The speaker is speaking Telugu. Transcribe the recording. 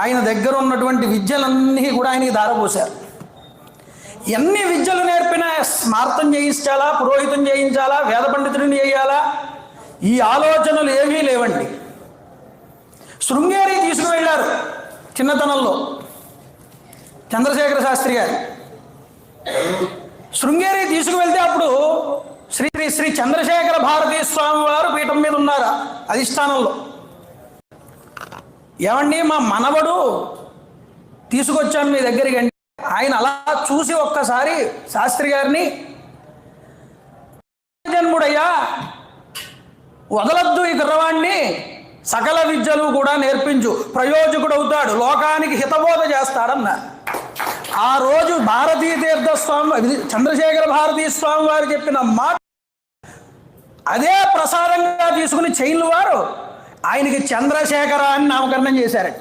ఆయన దగ్గర ఉన్నటువంటి విద్యలన్నీ కూడా ఆయనకి దారపోశారు ఎన్ని విద్యలు నేర్పినా స్మార్థం చేయించాలా పురోహితం చేయించాలా వేద పండితుడిని చేయాలా? ఈ ఆలోచనలు ఏమీ లేవండి. శృంగేరి తీసుకువెళ్ళారు చిన్నతనంలో చంద్రశేఖర శాస్త్రి గారు. శృంగేరి తీసుకువెళ్తే అప్పుడు శ్రీ శ్రీ శ్రీ చంద్రశేఖర భారతీ స్వామి వారు పీఠం మీద ఉన్నారు? అధిష్టానంలో. ఏమండి మా మనవడు తీసుకొచ్చాను మీ దగ్గరికి అంటే ఆయన అలా చూసి ఒక్కసారి శాస్త్రి గారిని జన్ముడయ్యా వదలద్దు ఈ కుర్రవాణ్ణి సకల విద్యలు కూడా నేర్పించు ప్రయోజకుడు అవుతాడు లోకానికి హితబోధ చేస్తాడన్నారు. ఆ రోజు భారతీయ తీర్థ స్వామి చంద్రశేఖర భారతీ స్వామి వారు చెప్పిన మాట అదే ప్రసాదంగా తీసుకుని చైన్లు వారు ఆయనకి చంద్రశేఖర అని నామకరణం చేశారట